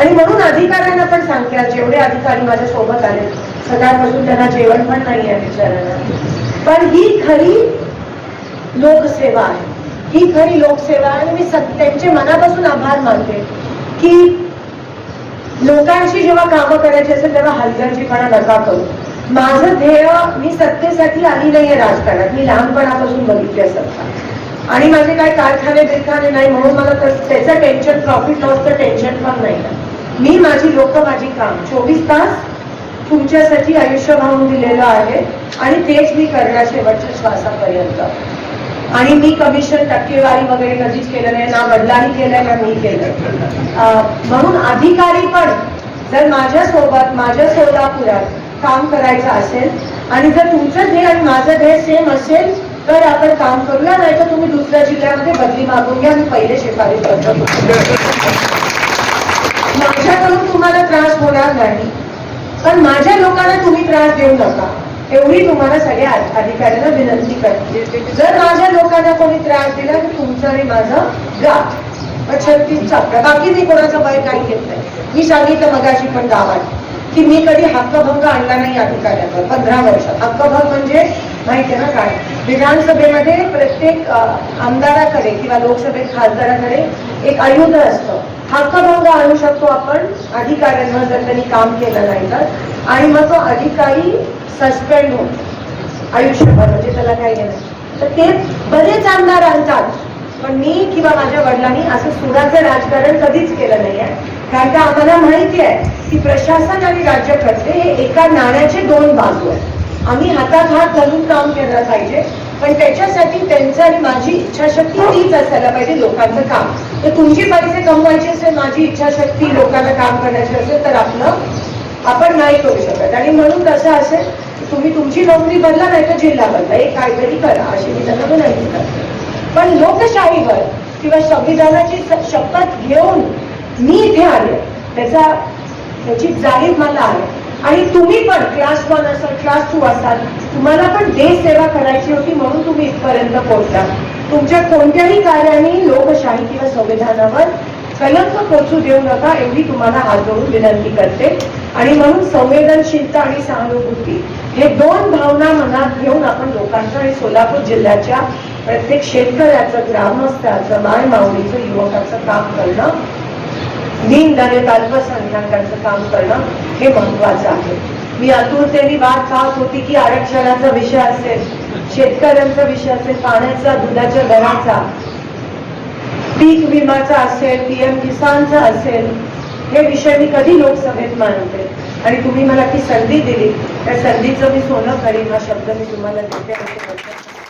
आणि म्हणून अधिकाऱ्यांना पण सांगते जेवढे अधिकारी माझ्या सोबत आले सकाळपासून त्यांना जेवण पण नाही आहे विचारायला. पण ही खरी लोकसेवा आहे. ही खरी लोकसेवा आहे आणि मी त्यांचे मनापासून आभार मानते की लोकांशी जेव्हा कामं करायची असेल तेव्हा हलगर्जीपणा नका करू. माझं ध्येय मी सत्तेसाठी आली नाहीये राजकारणात. मी लहानपणापासून बघितली सत्ता आणि माझे काय कारखाने बिरखाने नाही म्हणून मला त्याचं टेन्शन प्रॉफिट लॉसचं टेन्शन पण नाही. मी माझी लोक माझी काम. चोवीस तास तुमच्यासाठी आयुष्य वाहून दिलेलं आहे आणि तेच मी करणार शेवटच्या श्वासापर्यंत. आणि मी कमिशन टक्केवारी वगैरे कधीच केलं नाही ना वडिलांनी केलंय ना मी केलं म्हणून अधिकारी पण जर माझ्यासोबत माझ्या सोलापुरात काम करायचं असेल आणि जर तुमचं ध्येय आणि माझं ध्येय सेम असेल तर आपण काम करूया नाही तर तुम्ही दुसऱ्या जिल्ह्यामध्ये बदली मागून घ्या मी पहिले शिफारस करतो. फार नाही पण माझ्या लोकांना तुम्ही त्रास देऊ नका. एवढी तुम्हाला सगळ्या अधिकाऱ्यांना विनंती करते. जर माझ्या लोकांना कोणी त्रास दिला तर तुमचं आणि माझं गाठ छत्तीस चक्र बाकी मी कोणाचं भय काही घेत नाही. मी सांगितलं मगाशी पण गावात की मी कधी हक्कभंग आणला नाही अधिकाऱ्याचा पंधरा वर्षात. हक्कभंग म्हणजे माहिती आहे ना काय? विधानसभेमध्ये प्रत्येक आमदाराकडे किंवा लोकसभेत खासदाराकडे एक आयुध असतं. हक्कभंग आणू शकतो आपण. अधिकाऱ्यांवर जर त्यांनी काम केलं नाही तर. आणि मग तो अधिकारी सस्पेंड होतो आयुष्यभर म्हणजे त्याला काही नाही. तर ते बरेच आमदार आणतात. पण मी किंवा माझ्या वडिलांनी असं सुडाचं राजकारण कधीच केलं नाही आहे कारण का आम्हाला माहिती आहे की प्रशासन आणि राज्यकर्ते हे एका नाण्याचे दोन बाजू आहेत. आम्ही हातात हात घालून काम केलं पाहिजे. पण त्याच्यासाठी त्यांचं आणि माझी इच्छाशक्ती तीच असायला पाहिजे लोकांचं काम. तर तुमची पैसे कमवायची असेल माझी इच्छाशक्ती लोकांना काम करण्याची असेल तर आपलं आपण नाही करू शकत. आणि म्हणून कसं असेल तुम्ही तुमची नोकरी बदला नाही तर जिल्हा बदला एक काहीतरी करा अशी मी त्यांना विनंती करते. पण लोकशाहीवर किंवा संविधानाची शपथ घेऊन मी इथे आले. त्याचा त्याची जाणीव मला आहे आणि तुम्ही पण क्लास वन असाल क्लास टू असाल तुम्हाला पण देश सेवा करायची होती म्हणून तुम्ही इथपर्यंत पोहोचला. तुमच्या कोणत्याही कार्याने लोकशाही किंवा संविधानावर कलंक पोचू देऊ नका एवढी तुम्हाला हात जोडून विनंती करते. आणि म्हणून संवेदनशीलता आणि सहानुभूती हे दोन भावना मनात घेऊन आपण लोकांचं आणि सोलापूर जिल्ह्याच्या प्रत्येक शेतकऱ्याचं ग्रामस्थाचं माय माऊलीचं युवकाचं काम करणं दीनदलित अल्पसंख्याकांचं काम करणं हे महत्वाचं आहे. मी आतुरतेने वाट पाहत होती की आरक्षणाचा विषय असेल शेतकऱ्यांचा विषय असेल पाण्याचा दुधाच्या दराचा पीक विमाचा असेल पीएम किसानचा असेल हे विषय मी कधी लोकसभेत मांडते. आणि तुम्ही मला ती संधी दिली. त्या संधीचं मी सोनं करीन हा शब्द मी तुम्हाला देते. आणि